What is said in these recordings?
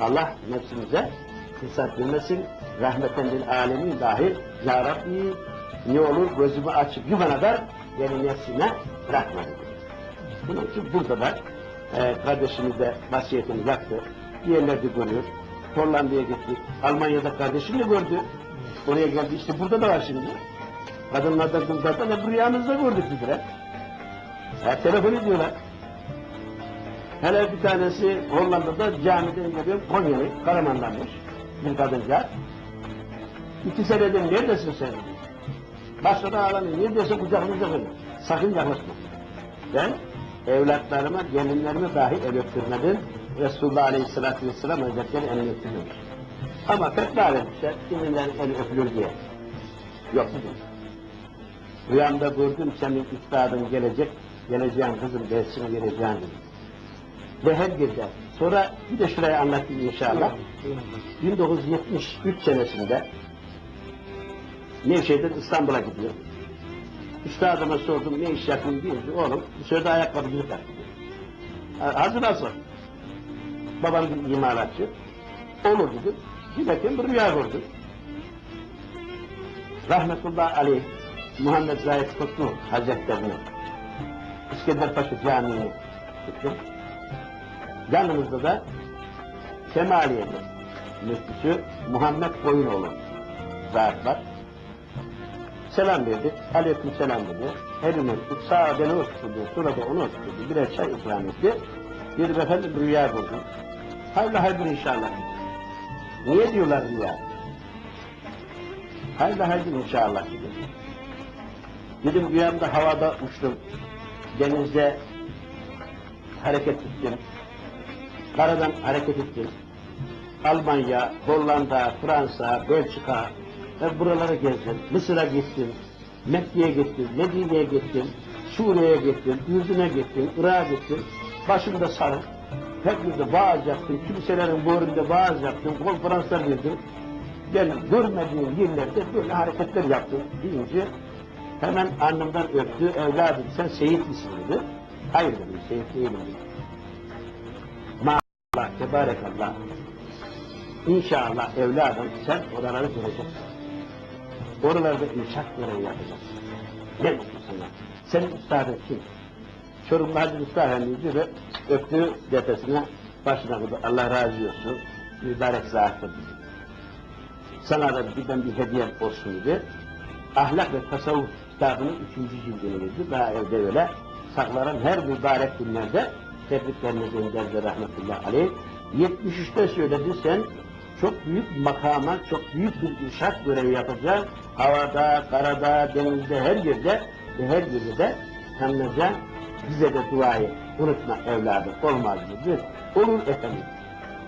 Allah nefsimize fırsat vermesin. Rahmeten lil alemin dahi Ya Rabbi ne olur gözümü açıp yumana kadar beni nefsine bırakma. Bunun için burada da e, kardeşimiz de vasiyetini yaptı. De görüyor. Hollanda'ya gitti. Almanya'da kardeşini de gördü. Oraya geldi. İşte burada da var şimdi. Kadınlardan kızlardan hep rüyamızda gördük biz de. Ha, telefon ediyorlar. Hele bir tanesi Hollanda'da camiden geliyor, Konyalı, Karaman'danmış bir kadıncağız. İki senedir neredesin sen? Başladı ağlamıyor, neredeyse kucağımızda kalıyor. Sakın yaklaşma. Ben evlatlarıma, gelinlerime dahi el öptürmedim. Resulullah Aleyhisselatü Vesselam Hazretleri öptürmemiş. Ama fetva vermişler, kiminlerin eli öpülür diye. Yok dedim. Rüyamda gördüm senin üstadın gelecek, geleceğin kızım dersini vereceğin dedim. Ve her gece. Sonra bir de şurayı anlatayım inşallah. 1973 senesinde Nevşehir'den İstanbul'a gidiyor. Üstadıma sordum ne iş yapayım deyince oğlum dışarıda ayakkabıcılık yap dedi. Hazır hazır. Babam bir imalatçı. Olur dedi. Giderken bir rüya gördüm. Rahmetullah Ali Muhammed Zahid Kutlu Hazretlerini İskenderpaşa Camii'ni gittim. Yanımızda da Kemaliye'de müftüsü Muhammed Koyunoğlu zat var. Selam verdik. Aleyküm selam dedi. Elini öptük. Sağa beni öptürdü. Sonra da onu öptürdü. Birer çay ikram etti. Dedim efendim rüya gördüm. Hayırlı hayırlı inşallah. Niye diyorlar rüya? Hayırlı hayırlı inşallah dedim. Dedim rüyamda havada uçtum. Denizde hareket ettim. Karadan hareket ettim. Almanya, Hollanda, Fransa, Belçika ve buraları gezdim. Mısır'a gittim. Mekke'ye gittim, Medine'ye gittim, Suriye'ye gittim, Ürdün'e gittim, Irak'a gittim. Başımda sarık. Hep burada vaaz yaptım, kiliselerin boğrunda vaaz yaptım, konferanslar verdim. Ben görmediğim yerlerde böyle hareketler yaptım deyince hemen annemden öptü, evladım sen Seyit misin dedi. Hayır dedim, Seyit değilim dedi. Allah tebarekallah. İnşallah evladım sen oraları göreceksin. Oralarda inşaat görevi yapacaksın. Ne mutlu sana. Senin üstadın kim? Çorumlu Hacı Usta Efendi'yi ve öptü defesine başına vurdu. Allah razı olsun. Mübarek dedi. Sana da bir ben bir hediyem olsun dedi. Ahlak ve tasavvuf kitabının üçüncü cildini verdi. Daha evde öyle saklarım her mübarek günlerde tebriklerini gönderdi rahmetullahi aleyh. 73'te söyledi sen çok büyük makama, çok büyük bir inşaat görevi yapacaksın. Havada, karada, denizde, her yerde ve her yerde de tanınacaksın. Bize de duayı unutma evladım, olmaz dedi. Olur efendim.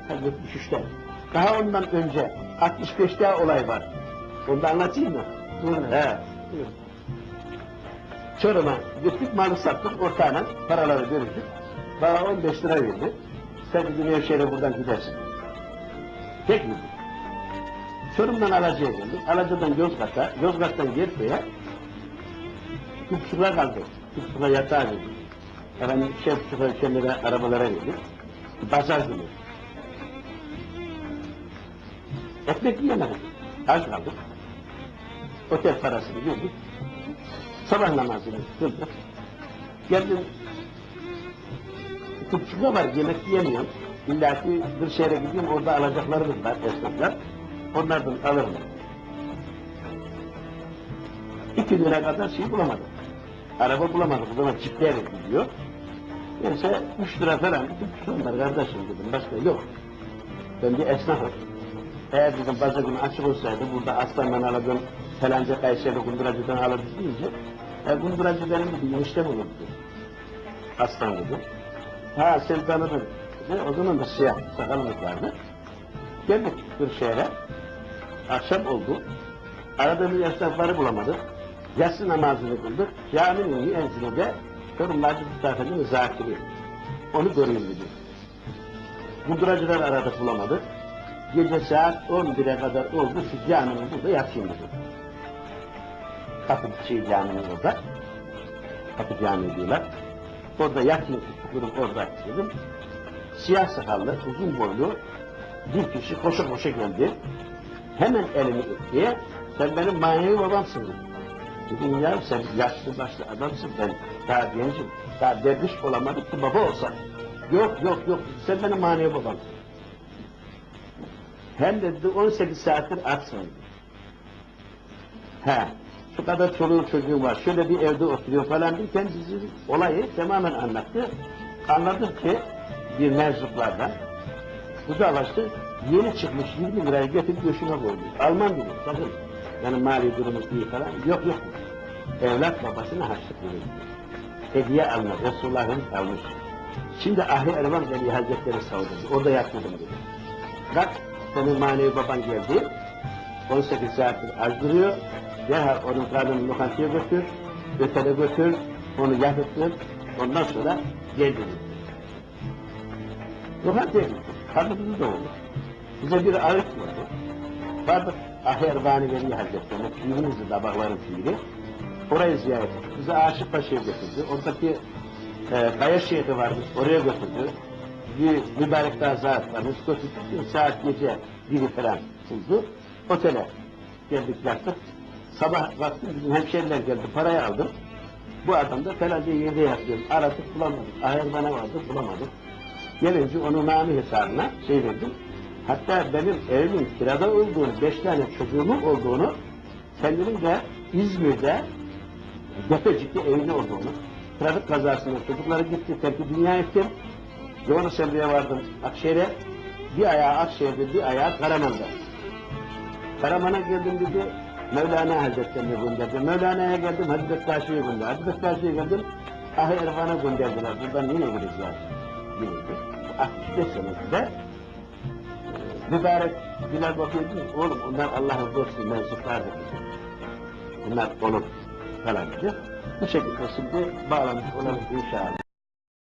Ha, 73'te. Daha ondan önce 65'te olay var. Onu da anlatayım mı? Buyurun. He. Buyurun. Çorum'a gittik, malı sattık, ortağına paraları görürdük. Bana 15 lira verdi. Sen dedi Nevşehir'e buradan gidersin. Tek yürüdük. Çorum'dan Alacı'ya geldik. Alacı'dan Yozgat'a, Yozgat'tan Gerköy'e Tupçuk'a kaldık. Tupçuk'a yatağa girdik. Efendim şey Tupçuk'a ülkelere, arabalara girdik. Pazar günü. Ekmek yiyemedik. Az kaldık. Otel parasını verdik. Sabah namazını kıldık. Geldim Tupçuk'a var yemek yiyemiyorum. İlla ki bir şehre gideyim orada alacaklarımız var esnaflar. Onlardan alırım. İki güne kadar şey bulamadım. Araba bulamadık. O zaman çiftliğe gidiyor. Neyse üç lira falan dedim. Onlar kardeşim dedim. Başka yok. Ben bir esnafım. Eğer dedim pazar günü açık olsaydı burada aslandan aladım, falanca Kayseri kunduracıdan aladım deyince e, kunduracı benim bir eniştem olurdu. Aslan dedim. Ha sen tanıdın. O zaman da siyah sakalımız vardı. Geldik bir şehre. Akşam oldu. Aradığımız esnafları bulamadık. Yatsı namazını kıldık. Caminin müezzini Çorum Lacı Müstafa'nın zakiri. Onu göreyim dedi. Kunduracılar aradık bulamadık. Gece saat 11'e kadar oldu. Şu caminin burada yatayım dedi. Kapı şey caminin orada. Kapı cami diyorlar. Orada yatayım durum orada dedim. Siyah sakallı, uzun boylu, bir kişi koşa koşa geldi. Hemen elimi itti. Sen benim manevi babamsın dedi. Dedim ya sen yaşlı başlı adamsın ben daha gencim. Daha derviş olamadık ki baba olsak. Yok yok yok sen benim manevi babamsın. Hem de dedi, 18 saattir açsın. He, şu kadar çoluğun çocuğun var, şöyle bir evde oturuyor falan derken bizi olayı tamamen anlattı. Anladım ki bir meczuplardan uzaklaştı, yeni çıkmış 20 lirayı getirip göğsüne koydu. Alman dedi, sakın. Yani mali durumu iyi falan. Yok yok. Evlat babasına harçlık verir. Hediye alma, Resulullah'ın almış. Şimdi Ahli Ervan Veli Hazretleri savurdu. Orada yatmadım dedi. Bak senin manevi baban geldi. 18 saattir aç duruyor. Derhal onun karnını lokantaya götür. Ötele götür. Onu yakıttır. Ondan sonra gel dedi. Lokantaya gittik. Karnımızı doyurdu. Bize bir ağıt verdi. Vardık Ahli Erbani Veli Hazretleri. Pirinizli tabakların piri. Orayı ziyaret ettik. Bizi Aşık Paşa'ya götürdü. Oradaki e, Kaya Şeyh'i varmış. Oraya götürdü. Bir mübarek daha zat. Götürdü. Bir saat gece biri falan buldu. Otele geldik yattık. Sabah baktım bizim hemşeriler geldi. Parayı aldım. Bu adam da falan diye yerde yatıyor. Aradık bulamadık. Ahir bana vardı bulamadık. Gelince onu nami hesabına şey verdim. Hatta benim evimin kirada olduğunu, beş tane çocuğumun olduğunu, kendinin de İzmir'de Depecik'te evli olduğunu, trafik kazasında çocukları gitti, terk dünya ettim. Yoğun Semri'ye vardım Akşehir'e. Bir ayağı Akşehir'de, bir ayağı Karaman'da. Karaman'a geldim dedi, Mevlana Hazretlerine gönderdi. Mevlana'ya geldim, Hacı Bektaşi'ye gönderdi. Hacı Bektaşi'ye geldim, Ahi Erfan'a gönderdiler. Buradan yine gideceğiz. Gidildi. 65 senesinde e, mübarek Bilal bakıyor diyor, ki, oğlum onlar Allah'ın dostu mensuplardır. Bunlar olur falan dedi. Bu şekilde şimdi bağlantık olalım inşallah.